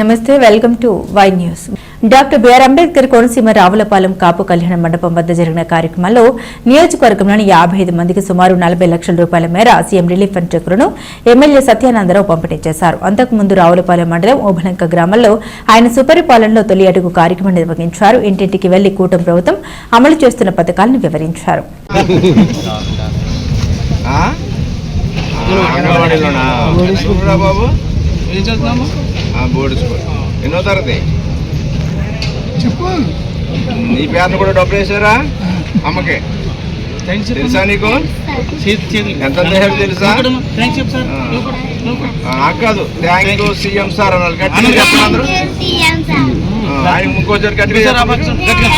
నమస్తే welcome to Y news. Doctor BR Ambedkar Konaseema Ravulapalem కాపు కళ్యాణ మండపం వద్ద జరిగిన కార్యక్రమంలో నియోజకవర్గంలోని యాభై ఐదు మందికి సుమారు నలభై లక్షల రూపాయల మేర సీఎం రిలీఫ్ ఫండ్ చెక్కులను ఎమ్మెల్యే సత్యానందరావు పంపిణీ చేశారు. అంతకుముందు రావులపాలెం మండలం ఓబలంక గ్రామంలో ఆయన సుపరిపాలనలో తొలి అడుగు కార్యక్రమం నిర్వహించారు. ఇంటింటికి వెళ్ళి కూటమి ప్రభుత్వం అమలు చేస్తున్న పథకాలను వివరించారు. బాబు ఏం బోర్డు స్కూల్ ఎన్నో తరగతి చెప్పు నీ పేరును కూడా డబ్బులు వేసారా అమ్మకి తెలుసా నీకు ఎంత దేహాలు తెలుసా నాకు కాదు థ్యాంక్ యూ సీఎం సార్ అన్నారు గట్టిగా చెప్పండి అందరూ ఆయన. అబ్బా, గట్టిగా.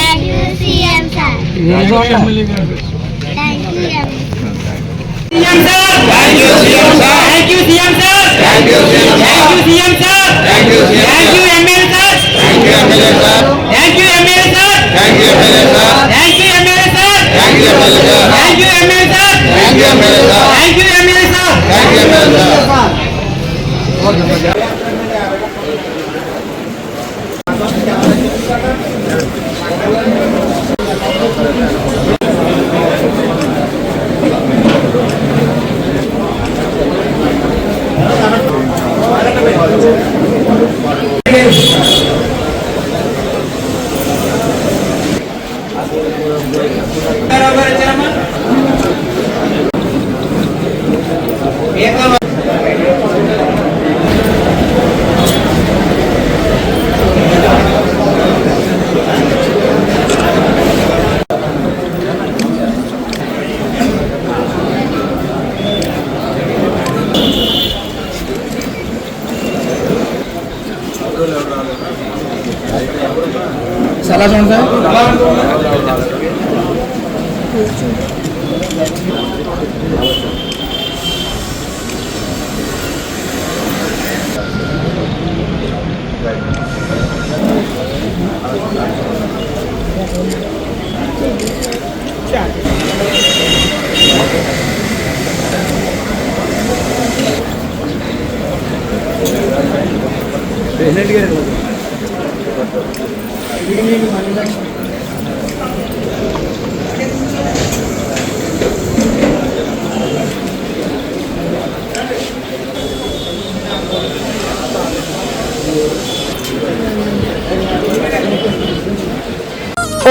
Thank you, CM sir. Thank you, CM sir. Thank you, CM sir. Thank you, America. Thank you, America. Thank you, America. Thank you, America. Thank you, America. Thank you, America. Thank you, America. Thank you, America. सलाह कौन सा है? చూడండి sir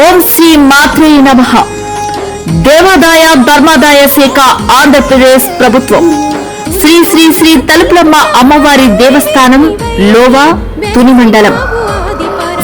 ఓం శ్రీ మాత్రే నమ. దేవాదాయ ధర్మాదాయ శాఖ ఆంధ్రప్రదేశ్ ప్రభుత్వం. శ్రీ శ్రీ శ్రీ తలుపులమ్మ అమ్మవారి దేవస్థానం లోవా తుని మండలం.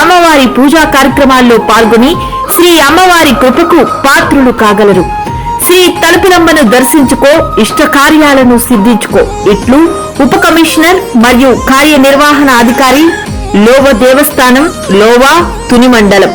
అమ్మవారి పూజా కార్యక్రమాల్లో పాల్గొని శ్రీ అమ్మవారి కృపకు పాత్రులు కాగలరు. శ్రీ తలుపులమ్మను దర్శించుకో ఇష్ట కార్యాలను సిద్ధించుకో. ఇట్లు ఉప కమిషనర్ మరియు కార్యనిర్వహణ అధికారి లోవ దేవస్థానం లోవా తుని మండలం